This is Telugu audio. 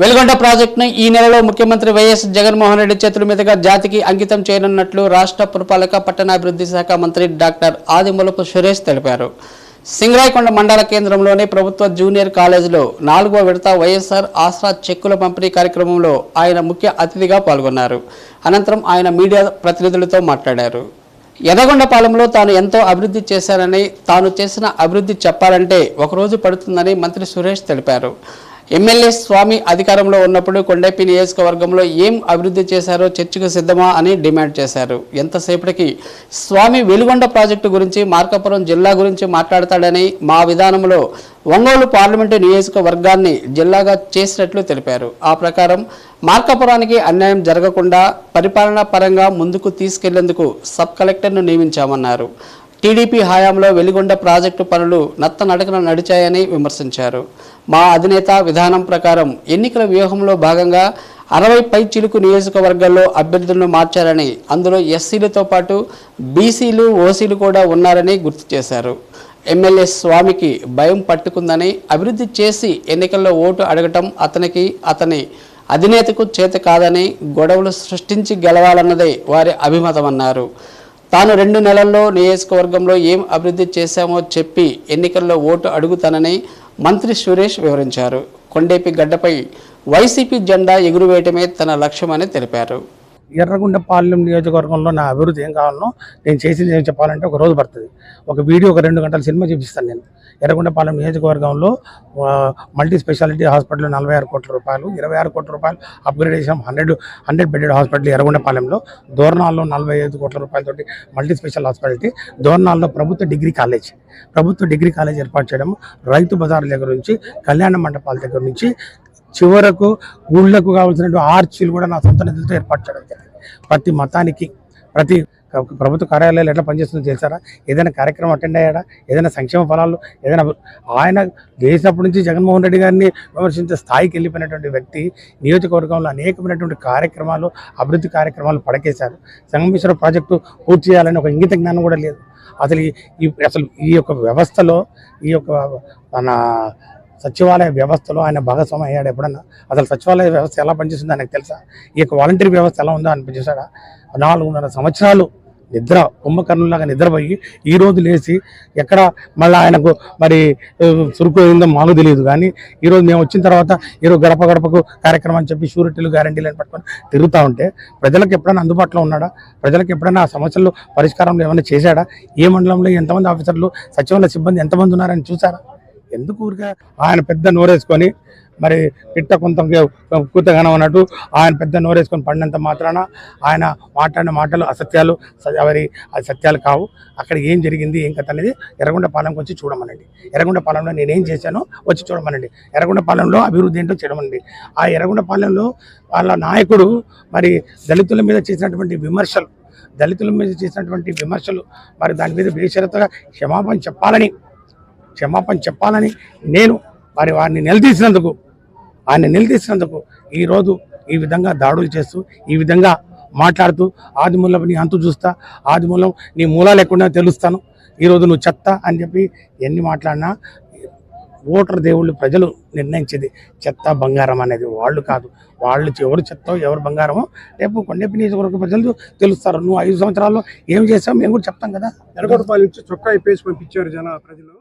వెలుగొండ ప్రాజెక్టును ఈ నెలలో ముఖ్యమంత్రి వైఎస్ జగన్మోహన్ రెడ్డి చేతుల మీదుగా జాతికి అంకితం చేయనున్నట్లు రాష్ట్ర పురపాలక పట్టణాభివృద్ధి శాఖ మంత్రి డాక్టర్ ఆదిమూలపు సురేష్ తెలిపారు. సింగరాయకొండ మండల కేంద్రంలోని ప్రభుత్వ జూనియర్ కాలేజీలో నాలుగో విడత వైఎస్ఆర్ ఆసరా చెక్కుల పంపిణీ కార్యక్రమంలో ఆయన ముఖ్య అతిథిగా పాల్గొన్నారు. అనంతరం ఆయన మీడియా ప్రతినిధులతో మాట్లాడారు. ఎదగొండపాలెంలో తాను ఎంతో అభివృద్ధి చేశానని తాను చేసిన అభివృద్ధి చెప్పాలంటే ఒక రోజు పడుతుందని మంత్రి సురేష్ తెలిపారు. ఎమ్మెల్యే స్వామి అధికారంలో ఉన్నప్పుడు కొండపి నియోజకవర్గంలో ఏం అభివృద్ధి చేశారో చర్చకు సిద్ధమా అని డిమాండ్ చేశారు. ఎంతసేపటికి స్వామి వెలుగొండ ప్రాజెక్టు గురించి మార్కాపురం జిల్లా గురించి మాట్లాడతాడని మా విధానంలో ఒంగోలు పార్లమెంటు నియోజకవర్గాన్ని జిల్లాగా చేసినట్లు తెలిపారు. ఆ ప్రకారం మార్కాపురానికి అన్యాయం జరగకుండా పరిపాలనా పరంగా ముందుకు తీసుకెళ్ళేందుకు సబ్ కలెక్టర్ను నియమించామన్నారు. టీడీపీ హయాంలో వెలిగొండ ప్రాజెక్టు పనులు నత్త నడకన నడిచాయని విమర్శించారు. మా అధినేత విధానం ప్రకారం ఎన్నికల వ్యూహంలో భాగంగా అరవై పై చిలుకు నియోజకవర్గాల్లో అభ్యర్థులను మార్చారని అందులో ఎస్సీలతో పాటు బీసీలు ఓసీలు కూడా ఉన్నారని గుర్తు చేశారు. ఎమ్మెల్యే స్వామికి భయం పట్టుకుందని అభివృద్ధి చేసి ఎన్నికల్లో ఓటు అడగటం అతనికి అతని అధినేతకు చేత కాదని గొడవలు సృష్టించి గెలవాలన్నదే వారి అభిమతమన్నారు తాను రెండు నెలల్లో నియోజకవర్గంలో ఏం అభివృద్ధి చేశామో చెప్పి ఎన్నికల్లో ఓటు అడుగుతానని మంత్రి సురేష్ వివరించారు. కొండేపి గడ్డపై వైసీపీ జెండా ఎగురువేయటమే తన లక్ష్యమని తెలిపారు. ఎర్రగొండపాలెం నియోజకవర్గంలో నా అభివృద్ధి ఏం కావాలనో నేను చేసింది ఏం చెప్పాలంటే ఒక రోజు పడుతుంది. ఒక వీడియో ఒక రెండు గంటల సినిమా చూపిస్తాను నేను. ఎర్రగొండపాలెం నియోజకవర్గంలో మల్టీ స్పెషాలిటీ హాస్పిటల్ నలభై ఆరు కోట్ల రూపాయలు ఇరవై ఆరు కోట్ల రూపాయలు upgrade hundred hundred bedded hospital ఎర్రగొండపాలెంలో దోరణాల్లో నలభై ఐదు కోట్ల రూపాయలతోటి మల్టీ స్పెషల్ హాస్పిటాలిటీ దోరణాల్లో ప్రభుత్వ డిగ్రీ కాలేజ్ ప్రభుత్వ డిగ్రీ కాలేజ్ ఏర్పాటు చేయడం రైతు బజార్ దగ్గర నుంచి కళ్యాణ మండపాల దగ్గర నుంచి చివరకు ఊళ్ళకు కావాల్సినటువంటి ఆర్చీలు కూడా నా సొంత నిధులతో ఏర్పాటు చేయడం జరిగింది. ప్రతి మతానికి ప్రతి ప్రభుత్వ కార్యాలయాలు ఎట్లా పనిచేస్తుందో తెలిసారా? ఏదైనా కార్యక్రమం అటెండ్ అయ్యాడా? ఏదైనా సంక్షేమ ఫలాలు ఏదైనా ఆయన చేసినప్పటి నుంచి జగన్మోహన్ రెడ్డి గారిని విమర్శించే స్థాయికి వెళ్ళిపోయినటువంటి వ్యక్తి నియోజకవర్గంలో అనేకమైనటువంటి కార్యక్రమాలు అభివృద్ధి కార్యక్రమాలు పడకేశారు. సంగమేశ్వర ప్రాజెక్టు పూర్తి చేయాలని ఒక ఇంగిత జ్ఞానం కూడా లేదు. అసలు ఈ అసలు ఈ యొక్క వ్యవస్థలో ఈ యొక్క మన సచివాలయ వ్యవస్థలో ఆయన భాగస్వామి అయ్యాడు ఎప్పుడన్నా? అసలు సచివాలయ వ్యవస్థ ఎలా పనిచేస్తుందో ఆయనకు తెలుసా? ఈ యొక్క వాలంటీర్ వ్యవస్థ ఎలా ఉందో అని నాలుగున్నర సంవత్సరాలు నిద్ర కుంభకర్ణులాగా నిద్రపోయి ఈ రోజు లేచి ఎక్కడ మళ్ళీ ఆయనకు మరి చురుకు అయిందో మాకు తెలియదు. కానీ ఈరోజు మేము వచ్చిన తర్వాత ఈరోజు గడప గడపకు కార్యక్రమం అని చెప్పి షూరిటీలు గ్యారంటీలు అని పట్టుకొని తిరుగుతూ ఉంటే ప్రజలకు ఎప్పుడైనా అందుబాటులో ఉన్నాడా? ప్రజలకు ఎప్పుడైనా ఆ సమస్యలు పరిష్కారంలో ఏమైనా చేశాడా? ఏ మండలంలో ఎంతమంది ఆఫీసర్లు సచివాలయ సిబ్బంది ఎంతమంది ఉన్నారని చూసారా ఎందుకు ఊరిగా ఆయన పెద్ద నోరేసుకొని మరి పిట్ట కొంత కూతగానం అన్నట్టు ఆయన పెద్ద నోరేసుకొని పడినంత మాత్రాన ఆయన మాట్లాడిన మాటలు అసత్యాలు స- మరి అది సత్యాలు కావు. అక్కడ ఏం జరిగింది ఏం కథ అనేది ఎర్రగొండపాలెంకి వచ్చి చూడమనండి. ఎర్రగొండపాలెంలో నేనేం చేశానో వచ్చి చూడమనండి. ఎర్రగొండపాలెంలో అభివృద్ధి ఏంటో చూడమనండి ఆ ఎర్రగొండపాలెంలో వాళ్ళ నాయకుడు మరి దళితుల మీద చేసినటువంటి విమర్శలు దళితుల మీద చేసినటువంటి విమర్శలు మరి దాని మీద బేషరతగా క్షమాపణ చెప్పాలని క్షమాపణ చెప్పాలని నేను మరి వారిని నిలదీసినందుకు ఆయన నిలదీసినందుకు ఈరోజు ఈ విధంగా దాడులు చేస్తూ ఈ విధంగా మాట్లాడుతూ ఆదిమూలం నీ అంతు చూస్తా ఆదిమూలం నీ మూలాలు ఎక్కడా తెలుస్తాను. ఈరోజు నువ్వు చెత్త అని చెప్పి ఎన్ని మాట్లాడినా ఓటర్ దేవుళ్ళు ప్రజలు నిర్ణయించేది చెత్త బంగారం అనేది వాళ్ళు కాదు. వాళ్ళు ఎవరు చెత్త ఎవరు బంగారమో రేపు కొండపి నియోజకవర్గ ప్రజలు తెలుస్తారు. నువ్వు ఐదు సంవత్సరాల్లో ఏం చేసావు మేము కూడా చెప్తాం కదా. ఎరగొడపాలి నుంచి చొక్కా ఇప్పేసి పంపించారు జన ప్రజలు.